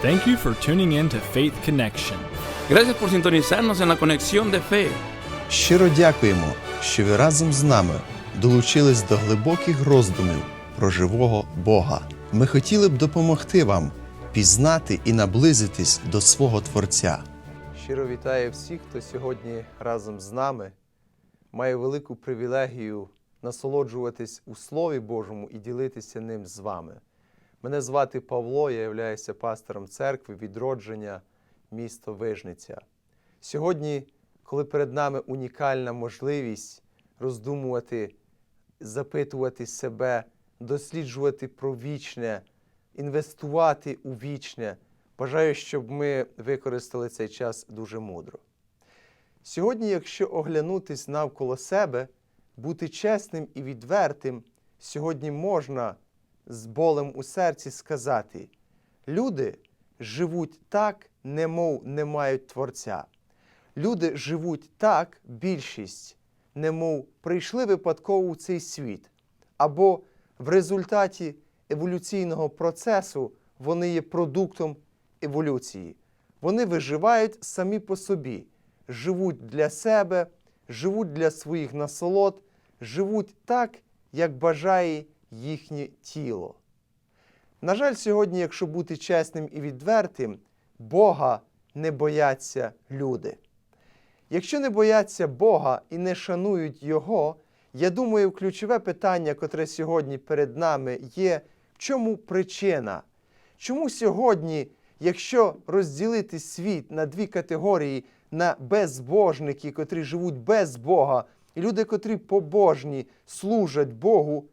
Thank you for tuning in to Faith Connection. Gracias por sintonizarnos en la conexión de fe. Щиро дякуємо, що ви разом з нами долучились до глибоких роздумів про живого Бога. Ми хотіли б допомогти вам пізнати і наблизитись до свого Творця. Щиро вітаю всіх, хто сьогодні разом з нами має велику привілегію насолоджуватись у Слові Божому і ділитися ним з вами. Мене звати Павло, я являюся пастором церкви відродження місто Вижниця. Сьогодні, коли перед нами унікальна можливість роздумувати, запитувати себе, досліджувати про вічне, інвестувати у вічне, бажаю, щоб ми використали цей час дуже мудро. Сьогодні, якщо оглянутись навколо себе, бути чесним і відвертим, сьогодні можна з болем у серці сказати: люди живуть так, немов не мають Творця. Люди живуть так, більшість, немов прийшли випадково у цей світ, або в результаті еволюційного процесу вони є продуктом еволюції. Вони виживають самі по собі, живуть для себе, живуть для своїх насолод, живуть так, як бажає їхнє тіло. На жаль, сьогодні, якщо бути чесним і відвертим, Бога не бояться люди. Якщо не бояться Бога і не шанують Його, я думаю, ключове питання, котре сьогодні перед нами є, чому причина? Чому сьогодні, якщо розділити світ на дві категорії, на безбожники, котрі живуть без Бога, і люди, котрі побожні, служать Богу,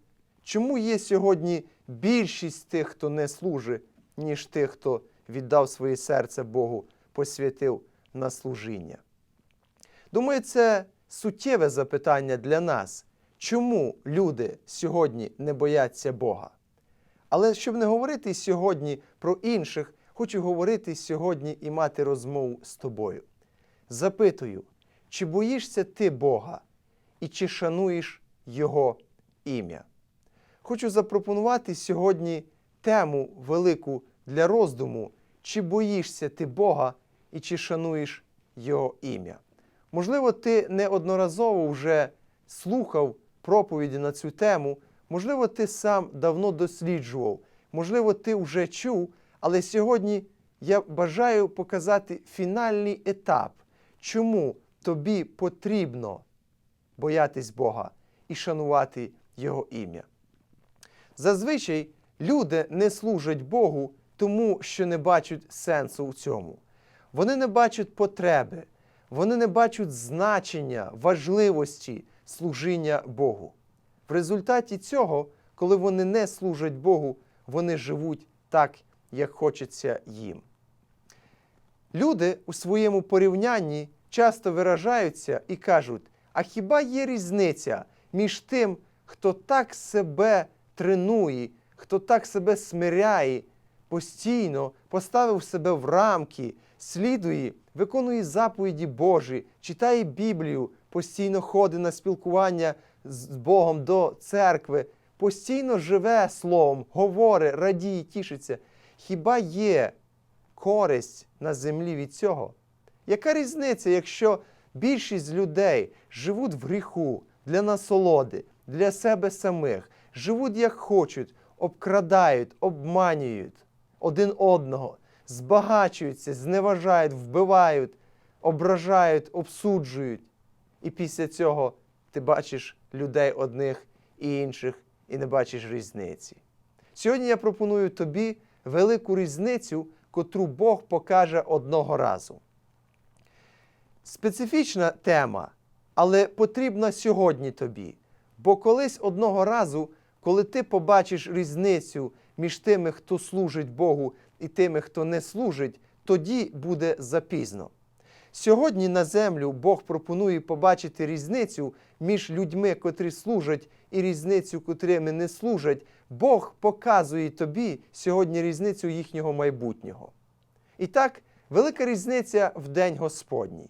чому є сьогодні більшість тих, хто не служить, ніж тих, хто віддав своє серце Богу, посвятив на служіння? Думаю, це суттєве запитання для нас, чому люди сьогодні не бояться Бога. Але щоб не говорити сьогодні про інших, хочу говорити сьогодні і мати розмову з тобою. Запитую, чи боїшся ти Бога і чи шануєш Його ім'я? Хочу запропонувати сьогодні тему велику для роздуму, чи боїшся ти Бога і чи шануєш Його ім'я. Можливо, ти неодноразово вже слухав проповіді на цю тему, можливо, ти сам давно досліджував, можливо, ти вже чув, але сьогодні я бажаю показати фінальний етап, чому тобі потрібно боятись Бога і шанувати Його ім'я. Зазвичай люди не служать Богу, тому що не бачать сенсу у цьому. Вони не бачать потреби, вони не бачать значення, важливості служіння Богу. В результаті цього, коли вони не служать Богу, вони живуть так, як хочеться їм. Люди у своєму порівнянні часто виражаються і кажуть: а хіба є різниця між тим, хто так себе тренує, хто так себе смиряє, постійно поставив себе в рамки, слідує, виконує заповіді Божі, читає Біблію, постійно ходить на спілкування з Богом до церкви, постійно живе словом, говорить, радіє, тішиться. Хіба є користь на землі від цього? Яка різниця, якщо більшість людей живуть в гріху для насолоди, для себе самих, живуть як хочуть, обкрадають, обманюють один одного, збагачуються, зневажають, вбивають, ображають, обсуджують. І після цього ти бачиш людей одних і інших і не бачиш різниці. Сьогодні я пропоную тобі велику різницю, котру Бог покаже одного разу. Специфічна тема, але потрібна сьогодні тобі. Бо колись одного разу, коли ти побачиш різницю між тими, хто служить Богу, і тими, хто не служить, тоді буде запізно. Сьогодні на землю Бог пропонує побачити різницю між людьми, котрі служать, і різницю, котрими не служать. Бог показує тобі сьогодні різницю їхнього майбутнього. І так, велика різниця в День Господній.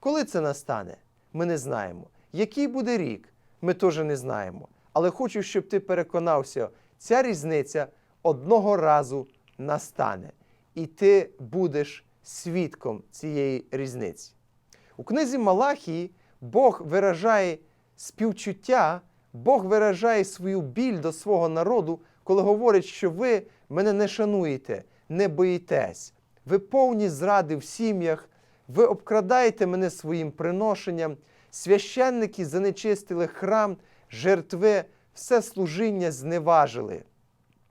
Коли це настане, ми не знаємо. Який буде рік, ми теж не знаємо. Але хочу, щоб ти переконався, ця різниця одного разу настане. і ти будеш свідком цієї різниці. У книзі Малахії Бог виражає співчуття, Бог виражає свою біль до свого народу, коли говорить, що ви мене не шануєте, не боїтесь, ви повні зради в сім'ях, ви обкрадаєте мене своїм приношенням, священники занечистили храм, жертви, все служіння зневажили.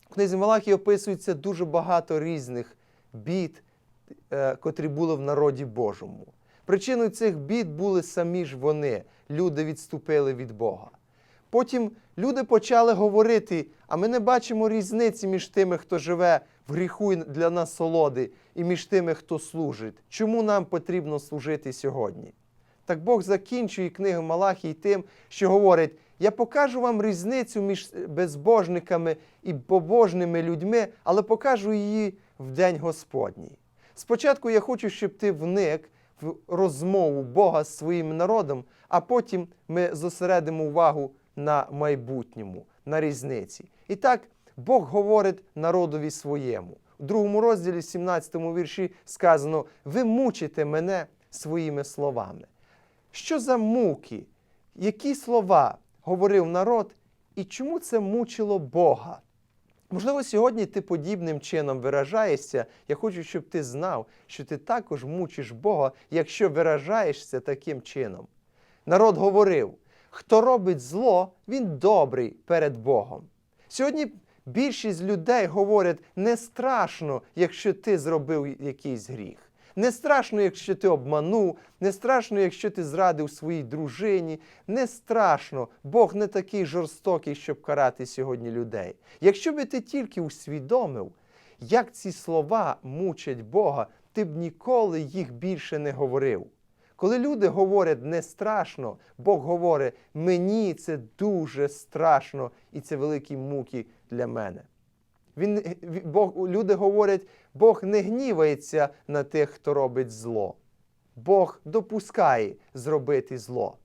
В книзі Малахії описується дуже багато різних бід, е, котрі були в народі Божому. Причиною цих бід були самі ж вони. Люди відступили від Бога. Потім люди почали говорити: а ми не бачимо різниці між тими, хто живе в гріху для насолоди, і між тими, хто служить. Чому нам потрібно служити сьогодні? Так Бог закінчує книгу Малахії тим, що говорить: я покажу вам різницю між безбожниками і побожними людьми, але покажу її в день Господній. Спочатку я хочу, щоб ти вник в розмову Бога з своїм народом, а потім ми зосередимо увагу на майбутньому, на різниці. І так Бог говорить народові своєму. У другому розділі, 17 вірші, сказано: Ви мучите мене своїми словами. Що за муки? Які слова говорив народ, і чому це мучило Бога? Можливо, сьогодні ти подібним чином виражаєшся. Я хочу, щоб ти знав, що ти також мучиш Бога, якщо виражаєшся таким чином. Народ говорив: хто робить зло, він добрий перед Богом. Сьогодні більшість людей говорять: не страшно, якщо ти зробив якийсь гріх. Не страшно, якщо ти обманув, не страшно, якщо ти зрадив своїй дружині. Не страшно, Бог не такий жорстокий, щоб карати сьогодні людей. Якщо би ти тільки усвідомив, як ці слова мучать Бога, ти б ніколи їх більше не говорив. Коли люди говорять не страшно, Бог говорить, мені це дуже страшно і це великі муки для мене. Він, Бог, люди говорять, Бог не гнівається на тих, хто робить зло. Бог допускає зробити зло.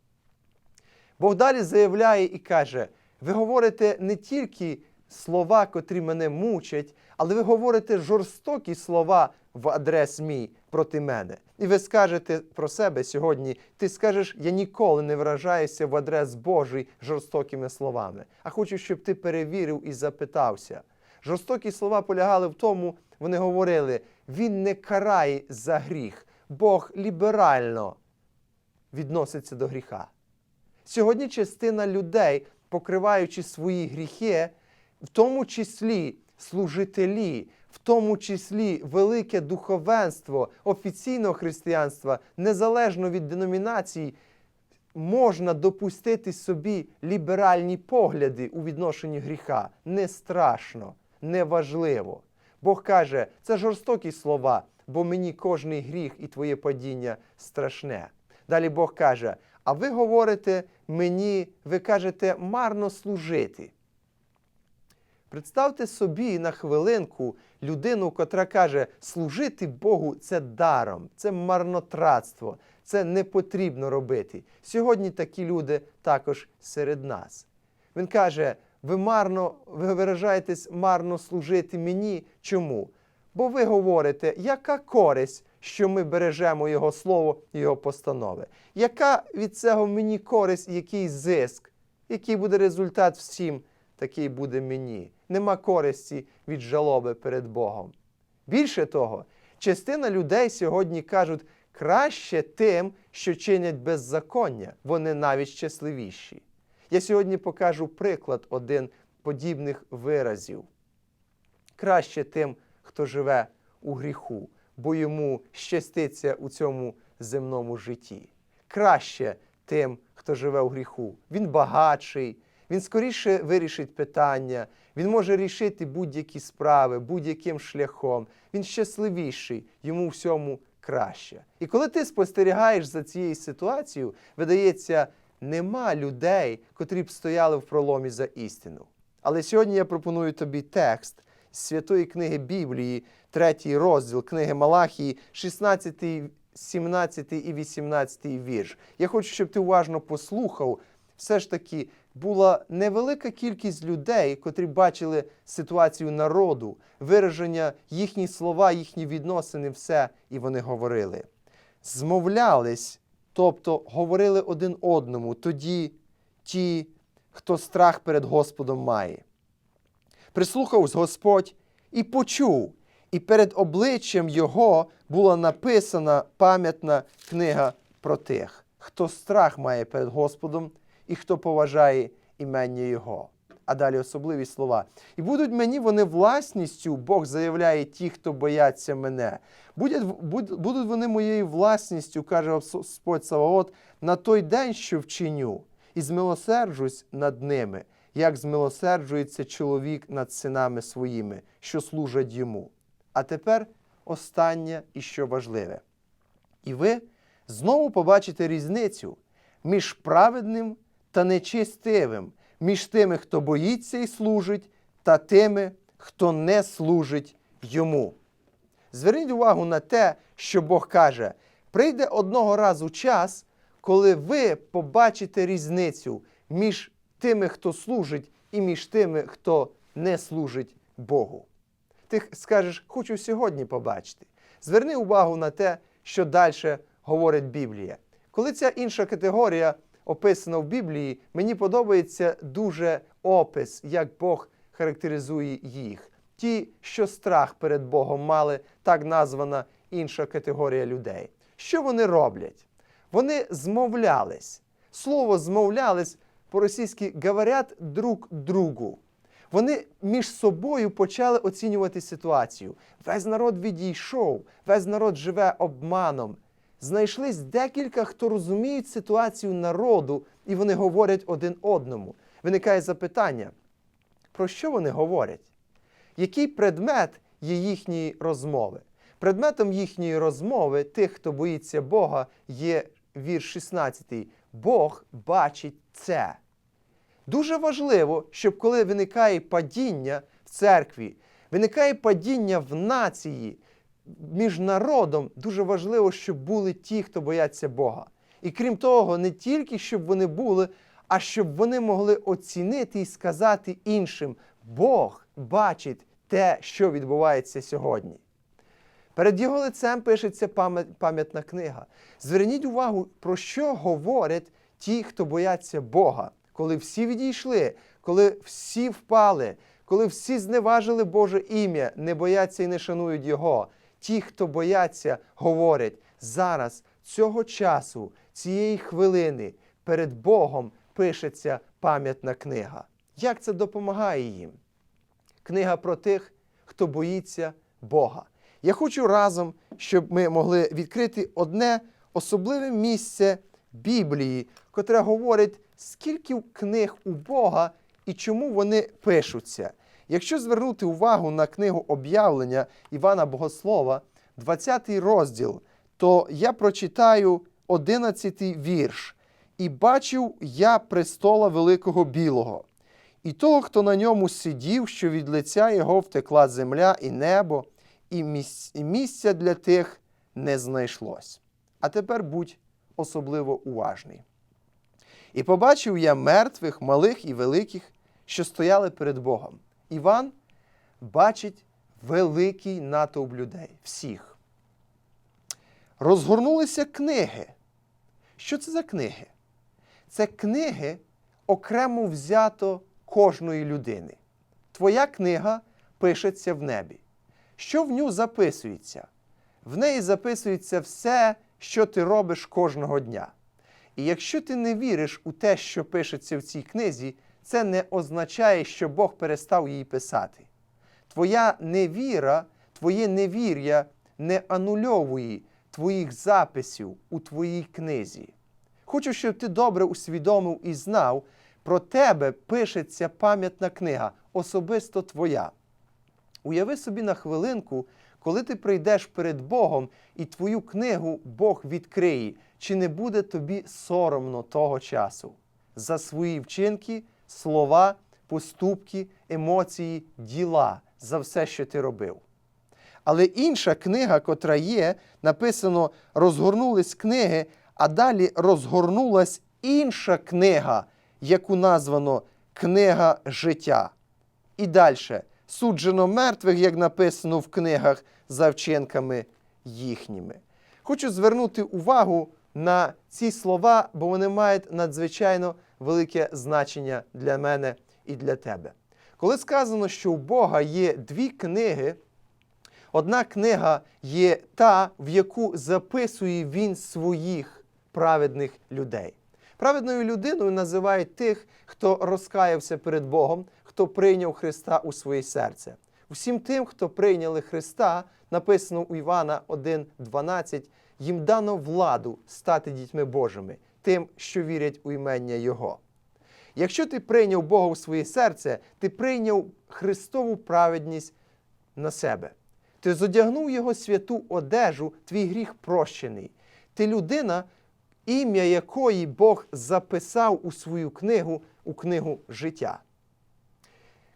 Бог далі заявляє і каже: ви говорите не тільки слова, котрі мене мучать, але ви говорите жорстокі слова в адрес мій проти мене. І ви скажете про себе сьогодні, ти скажеш, я ніколи не вражаюся в адрес Божий жорстокими словами. А хочу, щоб ти перевірив і запитався. Жорстокі слова полягали в тому, вони говорили: Він не карає за гріх, Бог ліберально відноситься до гріха. Сьогодні частина людей, покриваючи свої гріхи, в тому числі служителі, в тому числі велике духовенство офіційного християнства, незалежно від деномінацій, можна допустити собі ліберальні погляди у відношенні гріха. Не страшно, не важливо. Бог каже, це жорстокі слова, бо мені кожний гріх і твоє падіння страшне. Далі Бог каже: а ви говорите мені, ви кажете, марно служити. Представте собі на хвилинку людину, котра каже, служити Богу це даром, це марнотратство, це не потрібно робити. Сьогодні такі люди також серед нас. Він каже: ви марно, ви виражаєтесь марно служити мені. Чому? Бо ви говорите, яка користь, що ми бережемо Його слово Його постанови? Яка від цього мені користь, який зиск? Який буде результат всім, такий буде мені. Нема користі від жалоби перед Богом. Більше того, частина людей сьогодні кажуть, краще тим, що чинять беззаконня, вони навіть щасливіші. Я сьогодні покажу приклад один подібних виразів. Краще тим, хто живе у гріху, бо йому щаститься у цьому земному житті. Краще тим, хто живе у гріху. Він багатший, він скоріше вирішить питання, він може рішити будь-які справи, будь-яким шляхом. Він щасливіший, йому всьому краще. І коли ти спостерігаєш за цією ситуацією, видається, нема людей, котрі б стояли в проломі за істину. Але сьогодні я пропоную тобі текст з святої книги Біблії, третій розділ книги Малахії, 16, 17 і 18 вірш. Я хочу, щоб ти уважно послухав все ж таки була невелика кількість людей, котрі бачили ситуацію народу, вираження їхні слова, їхні відносини, все, і вони говорили. Змовлялись, тобто говорили один одному, тоді ті, хто страх перед Господом має. Прислухався Господь і почув, і перед обличчям його була написана пам'ятна книга про тих, хто страх має перед Господом і хто поважає імення Його. А далі особливі слова. І будуть мені вони власністю, Бог заявляє ті, хто бояться мене. Будуть, вони моєю власністю, каже Господь Саваот, на той день, що вчиню, і змилосерджусь над ними, як змилосерджується чоловік над синами своїми, що служать йому. А тепер останнє і що важливе. І ви знову побачите різницю між праведним та нечистивим, між тими, хто боїться і служить, та тими, хто не служить йому. Зверніть увагу на те, що Бог каже: прийде одного разу час, коли ви побачите різницю між тими, хто служить, і між тими, хто не служить Богу. Ти скажеш, хочу сьогодні побачити. Зверни увагу на те, що далі говорить Біблія. Коли ця інша категорія описана в Біблії, мені подобається дуже опис, як Бог характеризує їх. Ті, що страх перед Богом мали, так названа інша категорія людей. Що вони роблять? Вони змовлялись. Слово змовлялись по-російськи говорять друг другу. Вони між собою почали оцінювати ситуацію. Весь народ відійшов, весь народ живе обманом. Знайшлись декілька, хто розуміють ситуацію народу, і вони говорять один одному. Виникає запитання: про що вони говорять? Який предмет є їхньої розмови? Предметом їхньої розмови, тих, хто боїться Бога, є вірш 16. Бог бачить це. Дуже важливо, щоб коли виникає падіння в церкві, виникає падіння в нації, між народом, дуже важливо, щоб були ті, хто бояться Бога. І крім того, не тільки щоб вони були, а щоб вони могли оцінити і сказати іншим: Бог бачить те, що відбувається сьогодні. Перед його лицем пишеться пам'ятна книга. Зверніть увагу, про що говорять ті, хто бояться Бога, коли всі відійшли, коли всі впали, коли всі зневажили Боже ім'я, не бояться і не шанують Його. Ті, хто бояться, говорять зараз, цього часу, цієї хвилини перед Богом пишеться пам'ятна книга. Як це допомагає їм? книга про тих, хто боїться Бога. Я хочу разом, щоб ми могли відкрити одне особливе місце Біблії, котре говорить, скільки книг у Бога і чому вони пишуться. Якщо звернути увагу на книгу об'явлення Івана Богослова, 20 розділ, то я прочитаю 11 вірш. І бачив я престола великого білого, і того, хто на ньому сидів, що від лиця його втекла земля і небо, і місця для тих не знайшлось. А тепер будь особливо уважний. І побачив я мертвих, малих і великих, що стояли перед Богом. Іван бачить великий натовп людей, всіх. Розгорнулися книги. Що це за книги? Це книги окремо взято кожної людини. Твоя книга пишеться в небі. Що в ню записується? В неї записується все, що ти робиш кожного дня. І якщо ти не віриш у те, що пишеться в цій книзі, це не означає, що Бог перестав її писати. Твоя невіра, твоє невір'я не анульовує твоїх записів у твоїй книзі. Хочу, щоб ти добре усвідомив і знав, про тебе пишеться пам'ятна книга, особисто твоя. Уяви собі на хвилинку, коли ти прийдеш перед Богом і твою книгу Бог відкриє, чи не буде тобі соромно того часу за свої вчинки, слова, поступки, емоції, діла, за все, що ти робив. Але інша книга, котра є, написано: розгорнулись книги, а далі розгорнулась інша книга, яку названо Книга життя. І далі суджено мертвих, як написано в книгах за вчинками їхніми. Хочу звернути увагу на ці слова, бо вони мають надзвичайно велике значення для мене і для тебе. Коли сказано, що у Бога є дві книги, одна книга є та, в яку записує він своїх праведних людей. Праведною людиною називають тих, хто розкаявся перед Богом, хто прийняв Христа у своє серце. Усім тим, хто прийняли Христа, написано у Івана 1,12, їм дано владу стати дітьми Божими, тим, що вірять у імення Його. Якщо ти прийняв Бога у своє серце, ти прийняв Христову праведність на себе. Ти зодягнув Його святу одежу, твій гріх прощений. Ти людина, ім'я якої Бог записав у свою книгу, у книгу життя.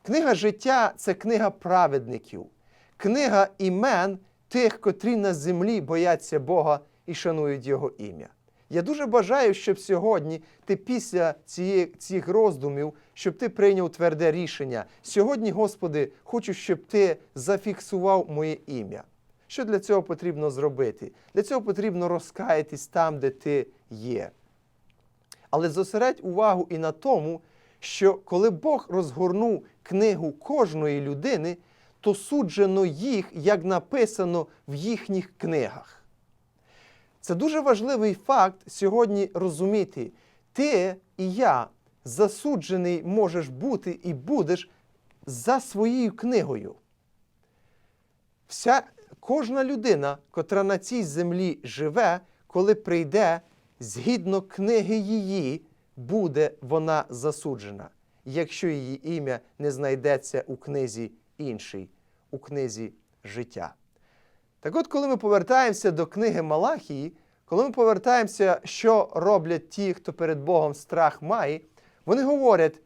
Книга життя це книга праведників, книга імен тих, котрі на землі бояться Бога і шанують Його ім'я. Я дуже бажаю, щоб сьогодні ти після цієї, цих роздумів, щоб ти прийняв тверде рішення. Сьогодні, Господи, хочу, щоб ти зафіксував моє ім'я. Що для цього потрібно зробити? Для цього потрібно розкаятись там, де ти є. Але зосередь увагу і на тому, що коли Бог розгорнув книгу кожної людини, то суджено їх, як написано в їхніх книгах. Це дуже важливий факт сьогодні розуміти. Ти і я засуджений можеш бути і будеш за своєю книгою. Вся кожна людина, котра на цій землі живе, коли прийде, згідно книги її, буде вона засуджена, якщо її ім'я не знайдеться у книзі іншій, у книзі життя. Так от, коли ми повертаємося до книги Малахії, коли ми повертаємося, що роблять ті, хто перед Богом страх має, вони говорять,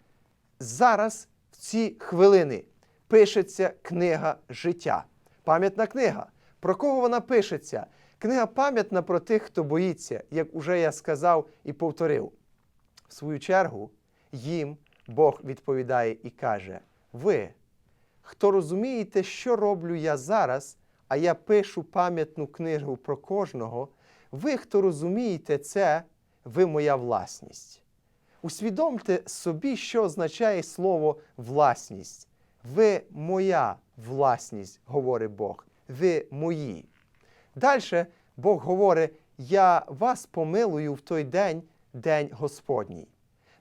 зараз в ці хвилини пишеться книга життя. Пам'ятна книга. Про кого вона пишеться? Книга пам'ятна про тих, хто боїться, як уже я сказав і повторив. В свою чергу, їм Бог відповідає і каже: Ви, хто розумієте, що роблю я зараз, а я пишу пам'ятну книгу про кожного, ви, хто розумієте це, ви моя власність. Усвідомте собі, що означає слово власність. Ви моя власність, говорить Бог. Ви мої. Далі Бог говорить: Я вас помилую в той день, день Господній.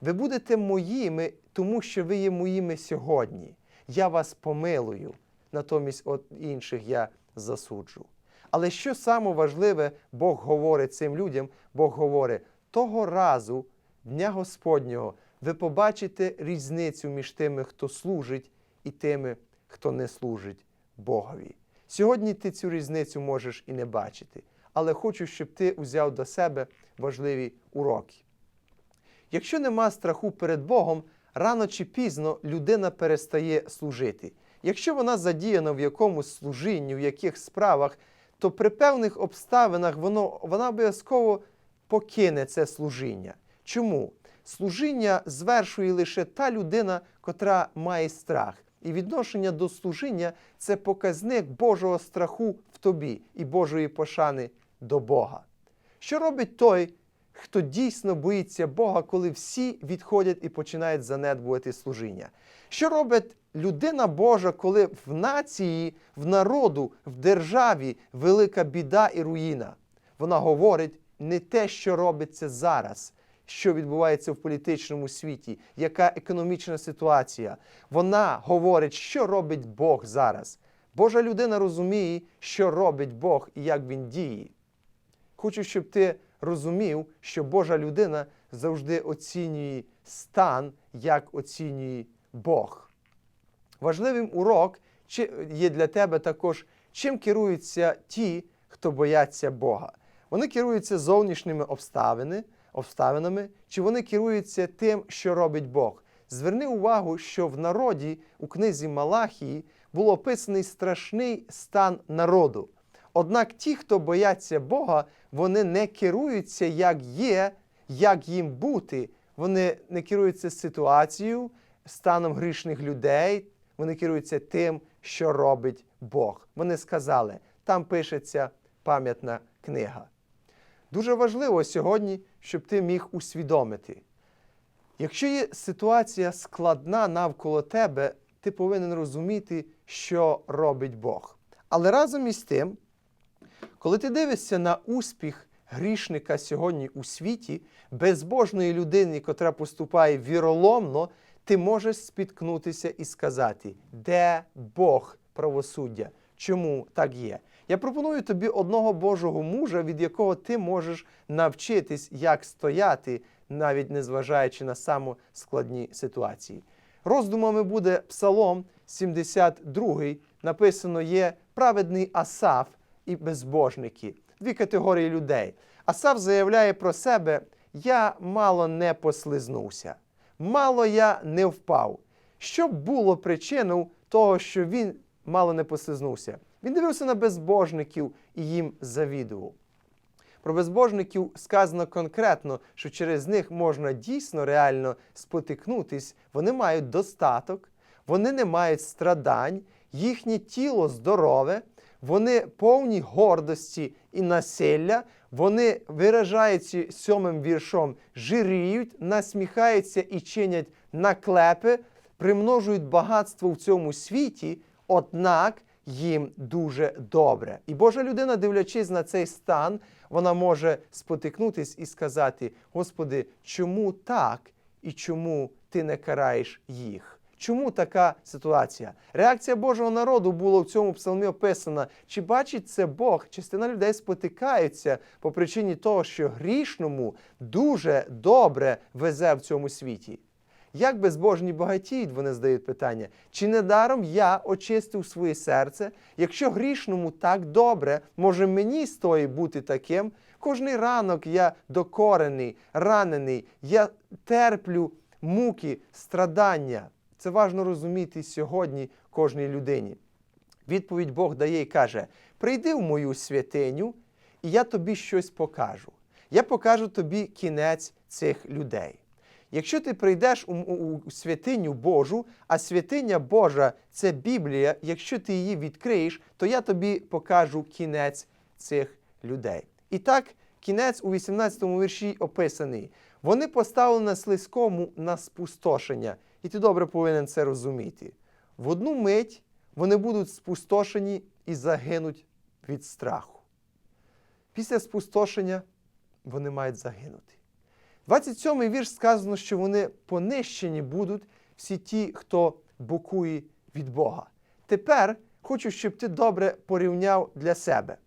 Ви будете моїми, тому що ви є моїми сьогодні. Я вас помилую, натомість от інших я засуджу. Але що саме важливе, Бог говорить цим людям, Бог говорить, того разу, Дня Господнього, ви побачите різницю між тими, хто служить, і тими, хто не служить Богові. Сьогодні ти цю різницю можеш і не бачити, але хочу, щоб ти узяв до себе важливі уроки. Якщо нема страху перед Богом, рано чи пізно людина перестає служити. Якщо вона задіяна в якомусь служінні, в яких справах, то при певних обставинах воно, вона обов'язково покине це служіння. Чому? Служіння звершує лише та людина, котра має страх. І відношення до служіння це показник Божого страху в тобі і Божої пошани до Бога. Що робить той, хто дійсно боїться Бога, коли всі відходять і починають занедбувати служіння? Що робить людина Божа, коли в нації, в народу, в державі велика біда і руїна? Вона говорить не те, що робиться зараз, що відбувається в політичному світі, яка економічна ситуація. Вона говорить, що робить Бог зараз. Божа людина розуміє, що робить Бог і як він діє. Хочу, щоб ти розумів, що Божа людина завжди оцінює стан, як оцінює Бог. Важливим урок є для тебе також, чим керуються ті, хто бояться Бога. Вони керуються зовнішніми обставинами, обставинами, чи вони керуються тим, що робить Бог. Зверни увагу, що в народі у книзі Малахії було описаний страшний стан народу. Однак ті, хто бояться Бога, вони не керуються, як є, як їм бути. вони не керуються ситуацією, станом грішних людей, вони керуються тим, що робить Бог. Вони сказали, там пишеться пам'ятна книга. Дуже важливо сьогодні, щоб ти міг усвідомити. Якщо є ситуація складна навколо тебе, ти повинен розуміти, що робить Бог. Але разом із тим, коли ти дивишся на успіх грішника сьогодні у світі, безбожної людини, котра поступає віроломно, ти можеш спіткнутися і сказати, де Бог правосуддя? Чому так є? Я пропоную тобі одного Божого мужа, від якого ти можеш навчитись, як стояти, навіть незважаючи на самі складні ситуації. Роздумами буде Псалом 72, написано є праведний Асаф і безбожники. Дві категорії людей. Асаф заявляє про себе: я мало не послизнувся, мало я не впав. Що було причиною того, що він мало не послизнувся? Він дивився на безбожників і їм завідував. Про безбожників сказано конкретно, що через них можна дійсно реально спотикнутись. Вони мають достаток, вони не мають страдань, їхнє тіло здорове, вони повні гордості і насилля, вони виражаються сьомим віршом, жиріють, насміхаються і чинять наклепи, примножують багатство в цьому світі, однак їм дуже добре. І Божа людина, дивлячись на цей стан, вона може спотикнутись і сказати: Господи, чому так і чому ти не караєш їх? Чому така ситуація? Реакція Божого народу була в цьому псалмі описана. Чи бачить це Бог? Частина людей спотикаються по причині того, що грішному дуже добре везе в цьому світі. Як безбожні багатіють, вони задають питання, чи недаром я очистив своє серце? Якщо грішному так добре, може мені з тої бути таким? Кожний ранок я докорений, ранений, я терплю муки, страдання. Це важно розуміти сьогодні кожній людині. Відповідь Бог дає і каже: прийди в мою святиню, і я тобі щось покажу. Я покажу тобі кінець цих людей. Якщо ти прийдеш у, у, у святиню Божу, а святиня Божа це Біблія, якщо ти її відкриєш, то я тобі покажу кінець цих людей. І так, кінець у 18 вірші описаний. Вони поставили на слизькому на спустошення, і ти добре повинен це розуміти. В одну мить вони будуть спустошені і загинуть від страху. Після спустошення вони мають загинути. 27-й вірш сказано, що вони понищені будуть всі ті, хто бокує від Бога. Тепер хочу, щоб ти добре порівняв для себе.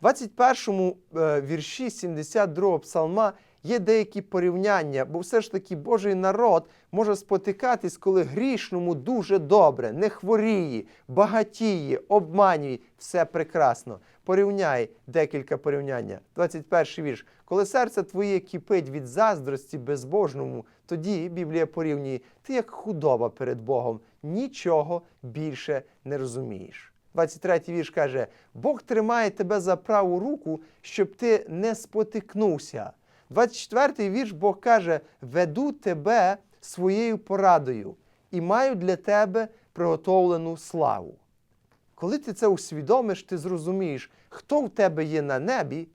В 21-му е, вірші 72-го псалма є деякі порівняння, бо все ж таки Божий народ може спотикатись, коли грішному дуже добре, не хворіє, багатіє, обманює, все прекрасно. Порівняй декілька порівняння. 21 вірш. Коли серце твоє кипить від заздрості безбожному, тоді Біблія порівнює, ти як худоба перед Богом, нічого більше не розумієш. 23 вірш каже: Бог тримає тебе за праву руку, щоб ти не спотикнувся. 24 вірш Бог каже: веду тебе своєю порадою і маю для тебе приготовлену славу. Коли ти це усвідомиш, ти зрозумієш, хто в тебе є на небі,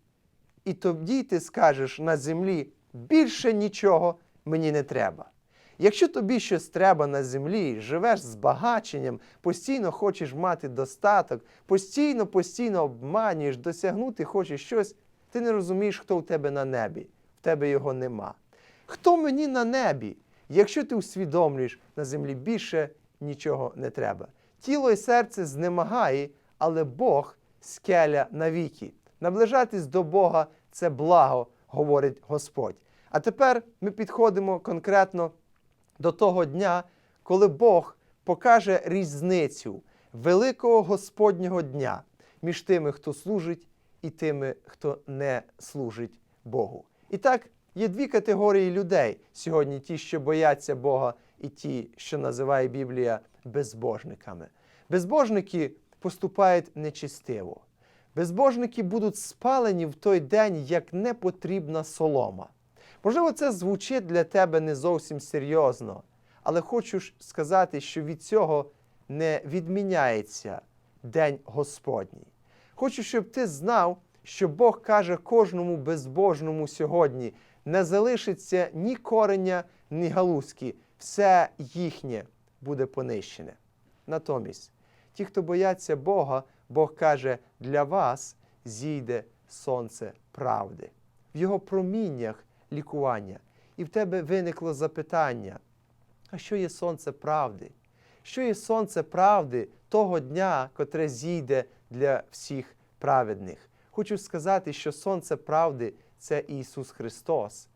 і тоді ти скажеш на землі більше нічого мені не треба. Якщо тобі щось треба на землі, живеш з багаченням, постійно хочеш мати достаток, постійно, постійно обманюєш, досягнути хочеш щось, ти не розумієш, хто в тебе на небі, тебе його нема. Хто мені на небі? Якщо ти усвідомлюєш, на землі більше нічого не треба. Тіло і серце знемагає, але Бог скеля навіки. Наближатись до Бога це благо, говорить Господь. А тепер ми підходимо конкретно до того дня, коли Бог покаже різницю великого Господнього дня між тими, хто служить, і тими, хто не служить Богу. І так, є дві категорії людей сьогодні: ті, що бояться Бога, і ті, що називає Біблія безбожниками. Безбожники поступають нечистиво. Безбожники будуть спалені в той день як непотрібна солома. Можливо, це звучить для тебе не зовсім серйозно, але хочу ж сказати, що від цього не відміняється День Господній. Хочу, щоб ти знав, що Бог каже кожному безбожному сьогодні: не залишиться ні кореня, ні галузки, все їхнє буде понищене. Натомість, ті, хто бояться Бога, Бог каже, для вас зійде сонце правди. В його проміннях лікування. І в тебе виникло запитання: а що є сонце правди? Що є сонце правди того дня, котре зійде для всіх праведних? Хочу сказати, що сонце правди це Ісус Христос.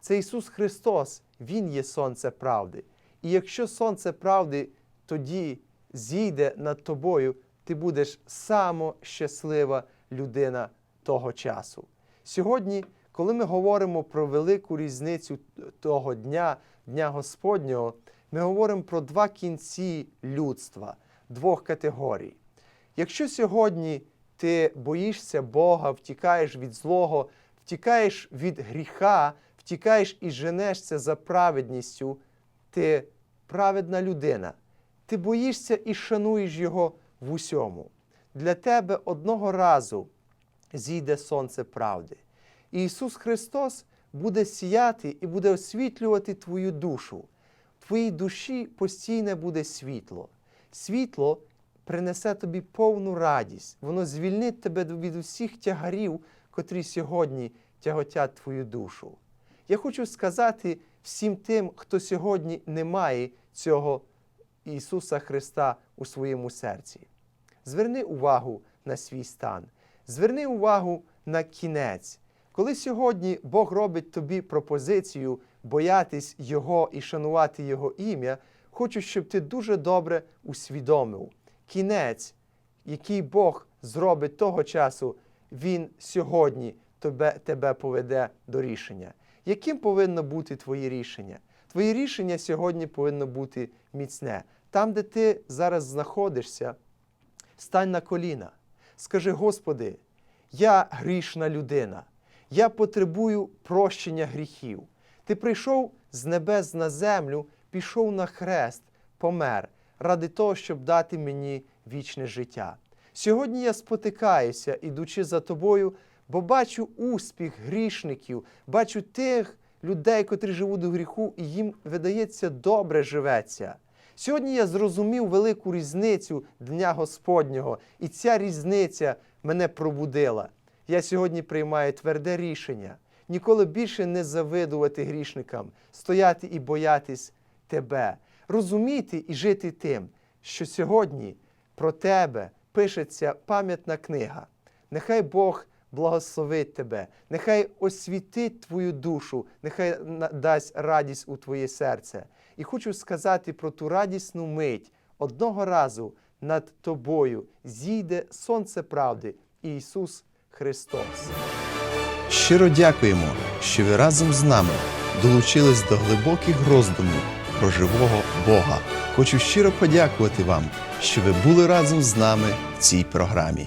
Це Ісус Христос, Він є сонце правди. І якщо сонце правди тоді зійде над тобою, ти будеш само щаслива людина того часу. Сьогодні, коли ми говоримо про велику різницю того дня, Дня Господнього, ми говоримо про два кінці людства, двох категорій. Якщо сьогодні ти боїшся Бога, втікаєш від злого, втікаєш від гріха, втікаєш і женешся за праведністю, ти праведна людина. Ти боїшся і шануєш Його в усьому. Для тебе одного разу зійде сонце правди. І Ісус Христос буде сіяти і буде освітлювати твою душу. Твоїй душі постійне буде світло. Світло принесе тобі повну радість, воно звільнить тебе від усіх тягарів, котрі сьогодні тяготять твою душу. Я хочу сказати всім тим, хто сьогодні не має цього Ісуса Христа у своєму серці. Зверни увагу на свій стан, зверни увагу на кінець. Коли сьогодні Бог робить тобі пропозицію боятись Його і шанувати Його ім'я, хочу, щоб ти дуже добре усвідомив. Кінець, який Бог зробить того часу, Він сьогодні тебе, тебе поведе до рішення. Яким повинно бути твоє рішення? Твоє рішення сьогодні повинно бути міцне. Там, де ти зараз знаходишся, стань на коліна. Скажи, Господи, я грішна людина, я потребую прощення гріхів. Ти прийшов з небес на землю, пішов на хрест, помер ради того, щоб дати мені вічне життя. Сьогодні я спотикаюся, ідучи за тобою, бо бачу успіх грішників, бачу тих людей, котрі живуть у гріху, і їм, видається, добре живеться. Сьогодні я зрозумів велику різницю Дня Господнього, і ця різниця мене пробудила. Я сьогодні приймаю тверде рішення ніколи більше не завидувати грішникам, стояти і боятись тебе, розуміти і жити тим, що сьогодні про тебе пишеться пам'ятна книга. Нехай Бог благословить тебе, нехай освітить твою душу, нехай дасть радість у твоє серце. І хочу сказати про ту радісну мить. Одного разу над тобою зійде сонце правди Ісус Христос. Щиро дякуємо, що ви разом з нами долучились до глибоких роздумів про живого Бога. Хочу щиро подякувати вам, що ви були разом з нами в цій програмі.